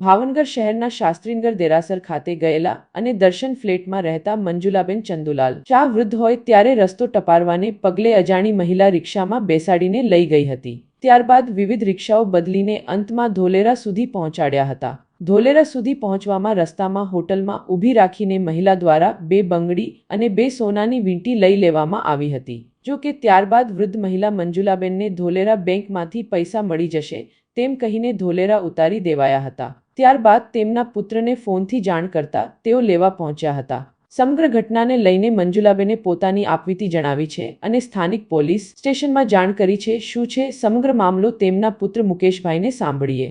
ભાવનગર શહેરના શાસ્ત્રીનગર દેરાસર ખાતે ગયેલા અને દર્શન ફ્લેટમાં રહેતા મંજુલાબેન ચંદુલાલ. ચા વૃદ્ધ હોય ત્યારે રસ્તો ટપારવાને પગલે અજાણી મહિલા રિક્ષામાં બેસાડીને લઈ ગઈ હતી. ત્યારબાદ વિવિધ રિક્ષાઓ બદલીને અંતમાં ધોલેરા સુધી પહોંચાડ્યા હતા. ધોલેરા સુધી પહોંચવામાં રસ્તામાં હોટલમાં ઊભી રાખીને મહિલા દ્વારા બે બંગડી અને બે સોનાની વીંટી લઈ લેવામાં આવી હતી. જો કે ત્યારબાદ વૃદ્ધ મહિલા મંજુલાબેનને ધોલેરા બેંકમાંથી પૈસા મળી જશે તેમ કહીને ધોલેરા ઉતારી દેવાયા હતા. ત્યારબાદ તેમના પુત્રને ફોનથી જાણ કરતા તેઓ લેવા પહોંચ્યા હતા. સમગ્ર ઘટનાને લઈને મંજુલાબેને પોતાની આપવીતી જણાવી છે અને સ્થાનિક પોલીસ સ્ટેશનમાં જાણ કરી છે શું છે સમગ્ર મામલો તેમના પુત્ર મુકેશભાઈને સાંભળીએ.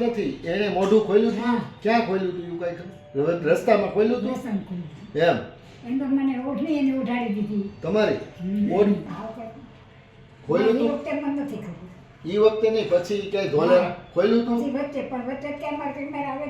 નથી. એને મોઢું ખોલ્યું હતું ક્યાં ખોલ્યું હતું એવું કઈ? રસ્તામાં ખોલ્યું હતું એમ. એમ મને ઓઢણી એને ઉઠાડી દીધી. તમારી? ઓઢ ખોલ્યું એ હતું વખતે નથી ખબર. નહીં પછી ક્યાંય ધોલે ખોલ્યું હતું વચ્ચે પણ વચ્ચે ક્યાં મારે આવે